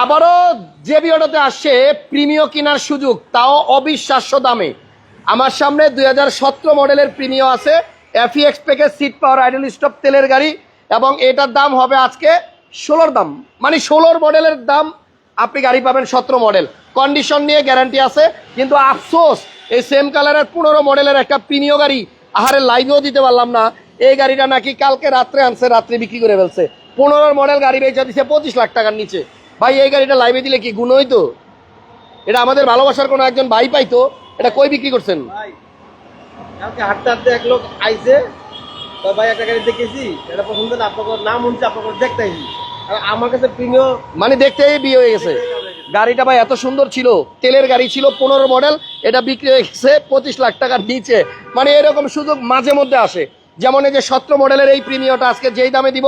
আবারও যে বিয়টাতে আসছে প্রিমিয় কেনার সুযোগ, তাও অবিশ্বাস্য দামে। আমার সামনে দুই হাজার সতেরো মডেলের প্রিমিয় আছে এফিএক্স package seat power idle stop তেলের গাড়ি, এবং এটার দাম হবে আজকে ষোলোর দাম। মানে ষোলোর মডেলের দাম আপনি গাড়ি পাবেন সতেরো মডেল। কন্ডিশন নিয়ে গ্যারান্টি আছে, কিন্তু আফসোস, এই সেম কালারের পনেরো মডেলের একটা প্রিমিয় গাড়ি, আহারে লাইভেও দিতে পারলাম না। এই গাড়িটা নাকি কালকে রাত্রে আনছে, রাত্রে বিক্রি করে ফেলছে। পনেরো মডেল গাড়ি বেচা দিছে পঁচিশ লাখ টাকার নিচে। ভাই এই গাড়িটা লাইভে দিলে কি গুণ হইতো? এটা আমাদের ভালোবাসার কোনো একজন ভাই পাইতো? এটা কই বিক্রি করছেন? কালকে হাঁটতে হাঁটতে এক লোক আইছে। তো ভাই একটা গাড়ি দেখেছি। এটা পছন্দ না আপনাকে নাম শুনছি আপনাকে দেখতে আর আমার কাছে প্রিমিয় মানে দেখতেই বিয়ে হয়ে গেছে। গাড়িটা ভাই এত সুন্দর ছিল। তেলের গাড়ি ছিল পনেরো মডেল এটা বিক্রি হয়ে গেছে পঁচিশ লাখ টাকার নিচে। মানে এরকম সুযোগ মাঝে মধ্যে আসে। যেমন এই যে সতেরো মডেলের এই প্রিমিয়টা আজকে যেই দামে দিব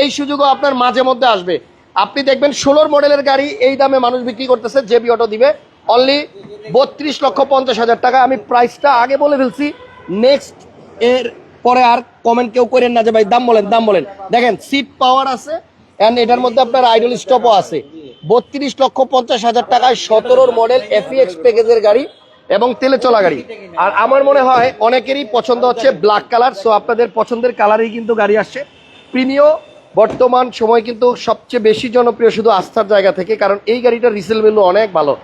এই সুযোগও আপনার মাঝে মধ্যে আসবে। আপনি দেখবেন ষোলোর মডেলের গাড়ি এই দামে মানুষ বিক্রি করতেছে, যে অটো দিবে অনলি বত্রিশ লক্ষ পঞ্চাশ হাজার টাকা। আমি প্রাইসটা আগে বলে ফেলছি নেক্সট এর পরে আর কমেন্ট কেউ করেন না যে ভাই, দাম বলেন দাম বলেন। দেখেন সিট পাওয়ার আছে অ্যান্ড এটার মধ্যে আপনার আইডল স্টপও আছে। বত্রিশ লক্ষ পঞ্চাশ হাজার টাকায় সতেরোর মডেল এফিএক্স প্যাকেজের গাড়ি এবং তেলে চলা গাড়ি। আর আমার মনে হয় অনেকেরই পছন্দ হচ্ছে ব্ল্যাক কালার সো আপনাদের পছন্দের কালারেই কিন্তু গাড়ি আসছে। প্রিমিয় বর্তমান সময় কিন্তু সবচেয়ে বেশি জনপ্রিয় শুধু আস্থার জায়গা থেকে কারণ এই গাড়িটার রিসেল ভ্যালু অনেক ভালো।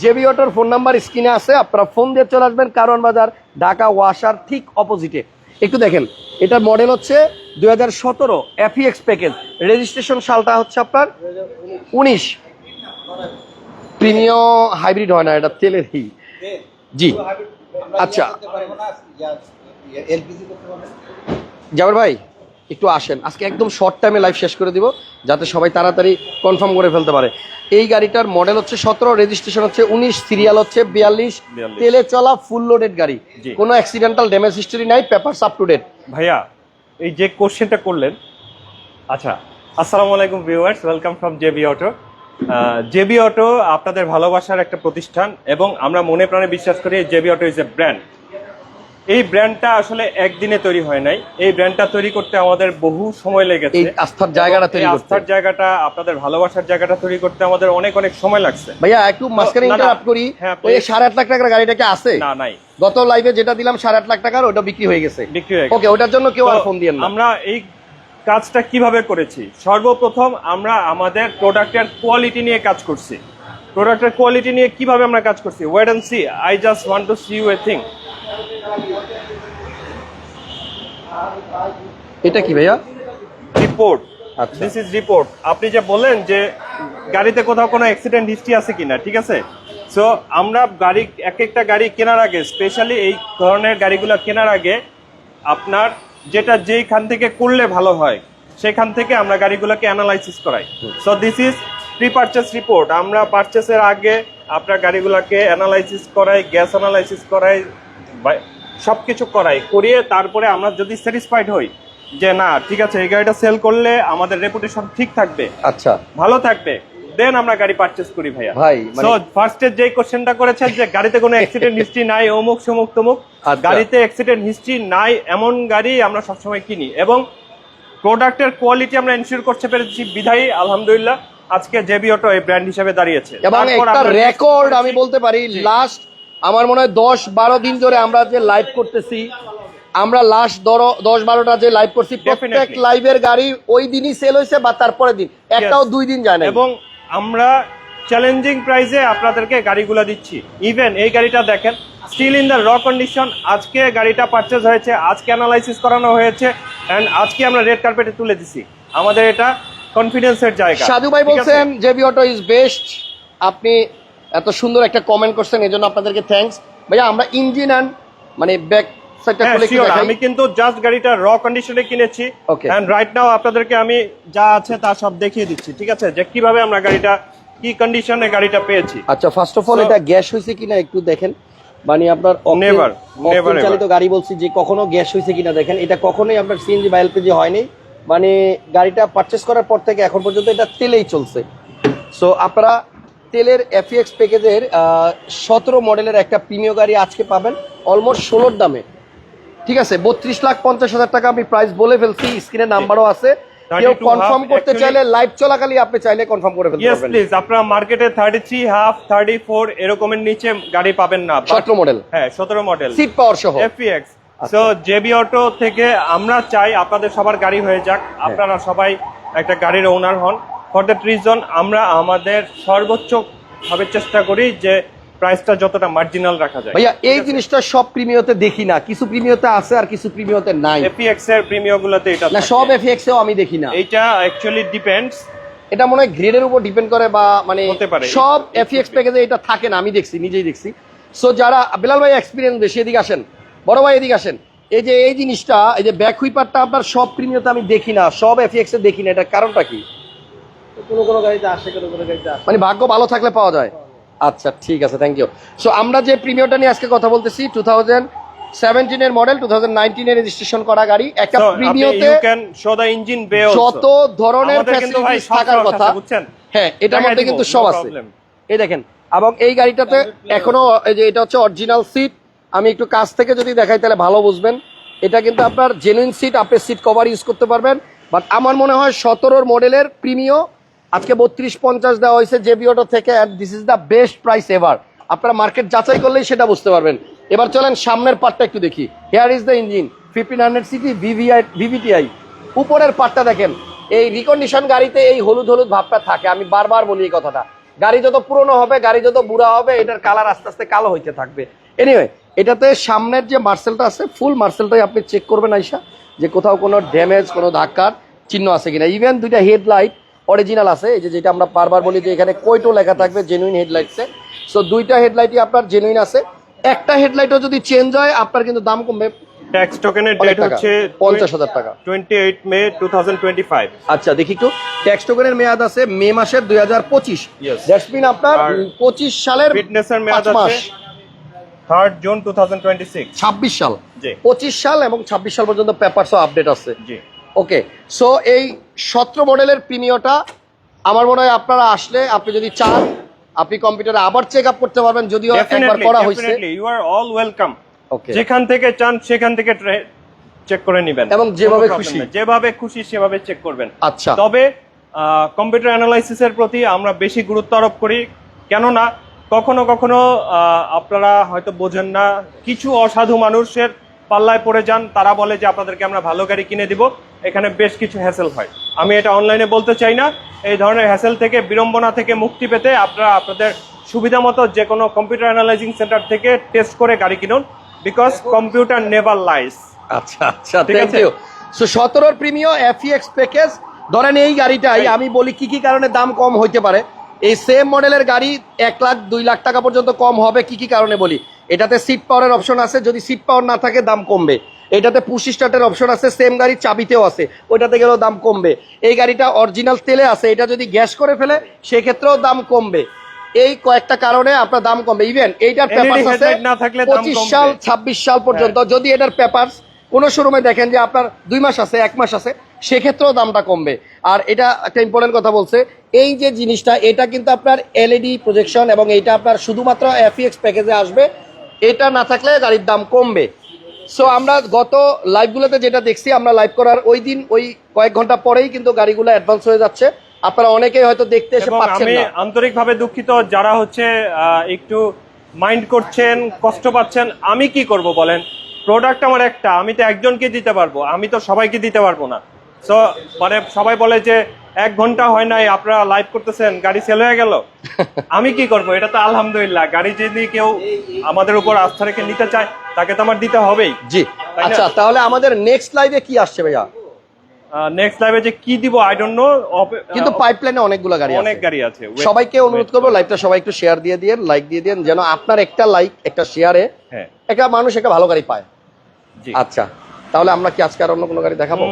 জেবি অটোর ফোন নাম্বার স্ক্রিনে আছে আপনারা ফোন দিয়ে চলে আসবেন কারণ বাজার ঢাকা ওয়াশার ঠিক অপোজিটে একটু দেখেন এটার মডেল হচ্ছে দুই হাজার সতেরো এফিএক্স প্যাকেজ রেজিস্ট্রেশন সালটা হচ্ছে আপনার উনিশ। প্রিমিয় হাইব্রিড হয় না এটা তেলেরই জি। আচ্ছা। জাবের ভাই একটু আসেন। আজকে একদম শর্ট টাইমে লাইভ শেষ করে দিব যাতে সবাই তাড়াতাড়ি কনফার্ম করে ফেলতে পারে। এই গাড়িটার মডেল হচ্ছে সতেরো রেজিস্ট্রেশন হচ্ছে উনিশ সিরিয়াল হচ্ছে বিয়াল্লিশ। তেলে চলা ফুল লোডেড গাড়ি। কোনো অ্যাক্সিডেন্টাল ড্যামেজ হিস্টরি নাই পেপার আপ টু ডেট ভাইয়া এই যে কোশ্চেনটা করলেন আচ্ছা আসসালামু আলাইকুম viewers welcome from JB auto JB auto আপনাদের ভালোবাসার একটা প্রতিষ্ঠান এবং আমরা মনে প্রাণে বিশ্বাস করি JB auto is a brand এই ব্র্যান্ডটা আসলে একদিনে তৈরি হয় নাই। এই ব্র্যান্ডটা তৈরি করতে আমাদের বহু সময় লেগেছে। এই আস্থার জায়গাটা তৈরি করতে। আস্থার জায়গাটা আপনাদের ভালোবাসার জায়গাটা তৈরি করতে আমাদের অনেক অনেক সময় লাগছে। ভাইয়া একটু মাঝখানে না, না। ইন্টারাপ্ট করি। হ্যাঁ, ওই please। সাড়ে আট লাখ টাকার গাড়িটাকে আছে? না নাই। গত লাইভে যেটা দিলাম সাড়ে আট লাখ টাকার ওটা বিক্রি হয়ে গেছে। বিক্রি হয়ে গেছে। ওকে ওটার জন্য কেউ আর ফোন দিয়ে না। আমরা এই কাজটা কীভাবে করেছি? সর্বপ্রথম আমরা আমাদের প্রোডাক্টের কোয়ালিটি নিয়ে কাজ করছি। প্রোডাক্টের কোয়ালিটি নিয়ে কীভাবে আমরা কাজ করছি? Wait and see I just want to see you a thing এটা কি ভাইয়া? রিপোর্ট আচ্ছা। দিস ইজ রিপোর্ট আপনি যে বলেন যে গাড়িতে কোথাও কোনো অ্যাক্সিডেন্ট হিস্ট্রি আছে কিনা ঠিক আছে? সো আমরা গাড়ি এক একটা গাড়ি কেনার আগে স্পেশালি এই ধরনের গাড়িগুলো কেনার আগে আপনার যেটা যেইখান থেকে করলে ভালো হয় সেখান থেকে আমরা গাড়িগুলোকে অ্যানালাইসিস করাই। So this is pre purchase report আমরা পারচেসের আগে আপনার গাড়িগুলোকে অ্যানালাইসিস করাই গ্যাস অ্যানালাইসিস করাই সব কিছু করাই করিয়ে তারপরে আমরা যদি স্যাটিসফাইড হই যে না ঠিক আছে এই গাড়িটা সেল করলে আমাদের রেপুটেশন ঠিক থাকবে। আচ্ছা। ভালো থাকবে। দেন আমরা গাড়ি পারচেস করি ভাইয়া। ভাই, সো ফার্স্টে যে কোশ্চেনটা করেছেন যে গাড়িতে কোনো অ্যাক্সিডেন্ট হিস্ট্রি নাই অমুক সমুক তমুক আচ্ছা। গাড়িতে অ্যাক্সিডেন্ট হিস্ট্রি নাই এমন গাড়ি আমরা সবসময় কিনি। এবং প্রোডাক্টের কোয়ালিটি আমরা এনশিওর করতে পেরেছি বিধায়ী আলহামদুলিল্লাহ আজকে জেবি অটো এই ব্র্যান্ড হিসেবে দাঁড়িয়েছে। এবং একটা রেকর্ড আমি বলতে পারি লাস্ট আমার মনে হয় দশ বারো দিন ধরে আমরা যে লাইভ করতেছি আমরা লাস্ট ধরো দশ বারোটা যে লাইভ করছি প্রত্যেক. লাইভের গাড়ি ওই দিনই সেল হয়েছে বা তারপরের দিন। একটাও দুই দিন যায় না এবং আমরা চ্যালেঞ্জিং প্রাইসে আপনাদেরকে গাড়িগুলো দিচ্ছি। ইভেন এই গাড়িটা দেখেন still in the raw condition আজকে গাড়িটা পারচেজ হয়েছে আজকে অ্যানালাইসিস করানো হয়েছে অ্যান্ড আজকে আমরা রেড কার্পেটে তুলে দিছি। আমাদের এটা কনফিডেন্সের জায়গা। সাধু ভাই? বলছেন জেবি অটো ইজ বেস্ট আপনি এত সুন্দর একটা কমেন্ট করছেন এই জন্য আপনাদেরকে থ্যাঙ্কস ভাইয়া আমরা ইঞ্জিন অ্যান্ড মানে ব্যাক। আমি কিন্তু জাস্ট গাড়িটা র কন্ডিশনে কিনেছি. এন্ড রাইট নাও আপনাদেরকে আমি যা আছে তা সব দেখিয়ে দিচ্ছি ঠিক আছে? যে কীভাবে আমরা গাড়িটা কি কন্ডিশনে গাড়িটা পেয়েছি। আচ্ছা ফার্স্ট অফ অল এটা গ্যাস হয়েছে কিনা একটু দেখেন। মানে আপনার Never, never চালিত গাড়ি বলছি যে কখনো গ্যাস হয়েছে কিনা দেখেন। এটা কখনোই আপনার সিএনজি বা এলপিজি হয়নি। মানে গাড়িটা পারচেস করার পর থেকে এখন পর্যন্ত এটা তেলেই চলছে। সো আপনারা তেলের এফিএক্স প্যাকেজের সতেরো মডেলের একটা প্রিমিয় গাড়ি আজকে পাবেন অলমোস্ট ষোলোর দামে। ঠিক আছে বত্রিশ লাখ পঞ্চাশ হাজার টাকা আমি প্রাইস বলে ফেলছি স্ক্রিনে নাম্বারও আছে। কেউ 32 কনফার্ম করতে চাইলে লাইভ চলাকালীন আপনি চাইলে কনফার্ম করে ফেলতে পারবেন। প্লিজ আপনারা মার্কেটে thirty three half thirty four এরকমের নিচে গাড়ি পাবেন না But- সতেরো মডেল হ্যাঁ সতেরো মডেল সিট পাওয়ার সহ। এফপিএক্স। সো জেবি অটো থেকে আমরা চাই আপনাদের সবার গাড়ি হয়ে যাক। হ্যাঁ। আপনারা সবাই একটা গাড়ির ওনার হন। ফর দ্যাট রিজন আমরা আমাদের সর্বোচ্চ ভাবে চেষ্টা করি যে প্রাইসটা যতটা মার্জিনাল রাখা যায়। ভাইয়া এই জিনিসটা সব প্রিমিয়তে দেখি না। কিছু প্রিমিয়তে আছে আর কিছু প্রিমিয়তে নাই। এফপিএক্স এর প্রিমিয়াম গুলোতে এটা না সব এফএক্স এও আমি দেখি না। এটা অ্যাকচুয়ালি ডিপেন্ডস এটা মনে হয় গ্রেডের উপর ডিপেন্ড করে বা মানে। সব এফএক্স প্যাকেজে এটা থাকে না আমি দেখছি নিজেই দেখছি। সো যারা বিলাল ভাই এক্সপিরিয়েন্স বেশি এদিকে আসেন। বড় ভাই এদিকে আসেন। এই যে এই জিনিসটা এই যে ব্যাক হুইপারটা আপনার সব প্রিমিয়তে আমি দেখি না সব এফএক্স এ দেখি না এটার কারণটা কি? কোনো কোনো গাড়িতে আসে কোনো কোনো গাড়িতে আসে। মানে ভাগ্য ভালো থাকলে পাওয়া যায়। আচ্ছা ঠিক আছে থ্যাংক ইউ সো আমরা যে প্রিমিয়রটা নিয়ে আজকে কথা বলতেছি টু থাউজেন্ড সেভেন্টিনের মডেল টু থাউজেন্ড নাইনটিনের রেজিস্ট্রেশন করা গাড়ি একটা প্রিমিয়তে you can show the engine যত ধরনের ফ্যাসিলিটিস থাকার কথা বুঝছেন? হ্যাঁ এটার মধ্যে কিন্তু সব আছে। এই দেখেন এবং এই গাড়িটাতে এখনও এই যে এটা হচ্ছে অরিজিনাল সিট আমি একটু কাছ থেকে যদি দেখাই তাহলে ভালো বুঝবেন। এটা কিন্তু আপনার জেনুইন সিট আপনি সিট কভার ইউজ করতে পারবেন। বাট আমার মনে হয় সতেরোর মডেলের প্রিমিয় আজকে বত্রিশ পঞ্চাশ দেওয়া হয়েছে জেবিওটো থেকে this is the best price ever আপনারা মার্কেট যাচাই করলেই সেটা বুঝতে পারবেন। এবার চলেন সামনের পার্টটা একটু দেখি। Here is the engine fifteen hundred CC VVI VVTI উপরের পার্টটা দেখেন। এই রিকন্ডিশন গাড়িতে এই হলুদ হলুদ ভাবটা থাকে। আমি বারবার বলি এই কথাটা। গাড়ি যত পুরনো হবে, গাড়ি যত বুড়া হবে, এটার কালার আস্তে আস্তে কালো হইতে থাকবে। এনিওয়ে এটাতে সামনের যে মার্সেলটা আছে ফুল মার্সেলটাই আপনি চেক করবেন আইসা যে কোথাও কোনো ড্যামেজ কোনো ধাক্কার চিহ্ন আছে কিনা। ইভেন দুইটা হেডলাইট অরিজিনাল আছে এই যে যেটা আমরা বারবার বলি যে এখানে কোইটো লেখা থাকবে জেনুইন হেডলাইটসে সো দুইটা হেডলাইটই আপনার জেনুইন আছে। একটা হেডলাইটও যদি চেঞ্জ হয় আপনার কিন্তু দাম কমবে ট্যাক্স টোকেনের ডেট হচ্ছে পঞ্চাশ হাজার টাকা। 28 মে 2025 আচ্ছা দেখি একটু। ট্যাক্স টোকেনের মেয়াদ আছে মে মাসের দুই হাজার পঁচিশ। Yes. দ্যাটস মিন আপনার আর পঁচিশ সালের ফিটনেসের মেয়াদ আছে 3rd জুন 2026 ছাব্বিশ সাল। জি। পঁচিশ সাল এবং ছাব্বিশ সাল পর্যন্ত পেপারসও আপডেট আছে। জি। ওকে সো এই সতেরো মডেলের প্রিমিয়টা আমার মনে হয় আপনারা আসলে আপনি যদি চান আপনি কম্পিউটারে আবার চেক আপ করতে পারবেন যদিও একবার করা হয়েছে। You are all welcome okay যেখান থেকে চান সেখান থেকে চেক করে নেবেন। এবং যেভাবে খুশি। যেভাবে খুশি সেভাবে চেক করবেন। আচ্ছা। তবে কম্পিউটার অ্যানালাইসিসের প্রতি আমরা বেশি গুরুত্ব আরোপ করি। কেননা কখনো কখনো আপনারা হয়তো বোঝেন না কিছু অসাধু মানুষের পাল্লায় পড়ে যান তারা বলে যে আপনাদেরকে আমরা ভালো গাড়ি কিনে দিব। এখানে বেশ কিছু হ্যাসেল হয়। আমি এটা অনলাইনে বলতে চাই না। এই ধরনের হ্যাসেল থেকে বিড়ম্বনা থেকে মুক্তি পেতে আপনারা আপনাদের সুবিধা মতো যে কোনো কম্পিউটার অ্যানালাইজিং সেন্টার থেকে টেস্ট করে গাড়ি কিনুন। বিকজ কম্পিউটার নেভার লাইস আচ্ছা আচ্ছা থ্যাংক? ইউ সো সতেরোর প্রিমিয় এফইএক্স প্যাকেজ ধরেন এই গাড়িটাই আমি বলি কি কি কারণে দাম কম হইতে পারে? এই সেম মডেলের গাড়ি এক লাখ দুই লাখ টাকা পর্যন্ত কম হবে কি কি কারণে বলি? এটাতে সিট পাওয়ারের অপশন আছে যদি সিট পাওয়ার না থাকে দাম কমবে। এটাতে পুশি স্টার্টের অপশন আছে সেম গাড়ি চাবিতেও আছে। ওইটাতে গেলেও দাম কমবে। এই গাড়িটা অরিজিনাল তেলে আছে এটা যদি গ্যাস করে ফেলে সেক্ষেত্রেও দাম কমবে। এই কয়েকটা কারণে আপনার দাম কমবে। ইভেন এইটার পেপার আছে পঁচিশ সাল ছাব্বিশ সাল পর্যন্ত। যদি এটার পেপার কোনো শোরুমে দেখেন যে আপনার দুই মাস আছে এক মাস আছে সেক্ষেত্রেও দামটা কমবে। আর এটা একটা ইম্পর্টেন্ট কথা বলছে এই যে জিনিসটা এটা কিন্তু আপনার এলইডি প্রজেকশন এবং এইটা আপনার শুধুমাত্র এফইএক্স প্যাকেজে আসবে। এটা না থাকলে গাড়ির দাম কমবে। সো আমরা গত লাইভগুলোতে যেটা দেখছি আমরা লাইভ করার ওই দিন ওই কয়েক ঘণ্টা পরেই কিন্তু গাড়িগুলো অ্যাডভান্স হয়ে যাচ্ছে। আপনারা অনেকেই হয়তো দেখতে এসে পাচ্ছেন আমি আন্তরিকভাবে দুঃখিত যারা হচ্ছে একটু মাইন্ড করছেন কষ্ট পাচ্ছেন আমি কি করব বলেন? প্রোডাক্ট আমার একটা আমি তো একজনকে দিতে পারব আমি তো সবাইকে দিতে পারব না। সো মানে সবাই বলে যে এক ঘণ্টা হয় নাই আপনারা লাইভ করতেছেন গাড়ি সেল হয়ে গেল। আমি কি করব? এটা তো আলহামদুলিল্লাহ। গাড়ি যদি কেউ আমাদের উপর আস্থা রেখে নিতে চায় তাকে তো আমার দিতে হবেই। জি। আচ্ছা তাহলে আমাদের নেক্সট লাইভে কি আসছে ভাইয়া? নেক্সট লাইভে যে কি দিব আই ডোন্ট নো কিন্তু পাইপলাইনে অনেকগুলো গাড়ি আছে। অনেক গাড়ি আছে। সবাইকে অনুরোধ করব লাইভটা সবাই একটু শেয়ার দিয়ে দিয়ে লাইক দিয়ে দিন যেন আপনার একটা লাইক একটা শেয়ারে হ্যাঁ। একটা মানুষ একটা ভালো গাড়ি পায়। জি। আচ্ছা তাহলে আমরা কি আজকে আর অন্য কোনো গাড়ি দেখাবো?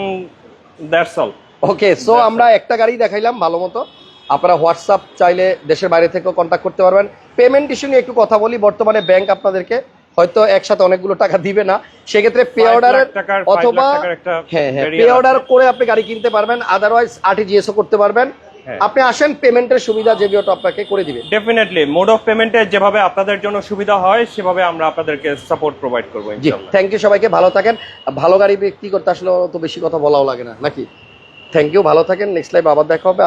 দ্যাটস অল ওকে সো আমরা একটা গাড়ি দেখাইলাম ভালো মতো। আপনারা হোয়াটসঅ্যাপ চাইলে দেশের বাইরে থেকেও কন্ট্যাক্ট করতে পারবেন। পেমেন্ট ইস্যু নিয়ে একটু কথা বলি বর্তমানে ব্যাংক আপনাদেরকে হয়তো একসাথে অনেকগুলো টাকা দিবে না। সেক্ষেত্রে পে five অথবা হ্যাঁ হ্যাঁ পে অর্ডার করে আপনি গাড়ি কিনতে পারবেন আদারওয়াইজ আরটিজিএসও করতে পারবেন। হ্যাঁ। আপনি আসেন পেমেন্টের সুবিধা জেবিওটা আপনাকে করে দিবে। ডেফিনেটলি মোড অফ পেমেন্টে যেভাবে আপনাদের জন্য সুবিধা হয় সেভাবে আমরা আপনাদেরকে সাপোর্ট প্রোভাইড করব জি ইনশাআল্লাহ। থ্যাংক ইউ সবাইকে ভালো থাকেন। ভালো গাড়ি বিক্রি করতে আসলে তো বেশি কথা বলাও লাগে না নাকি? থ্যাংক ইউ ভালো থাকেন নেক্সট লাইভ আবার দেখা হবে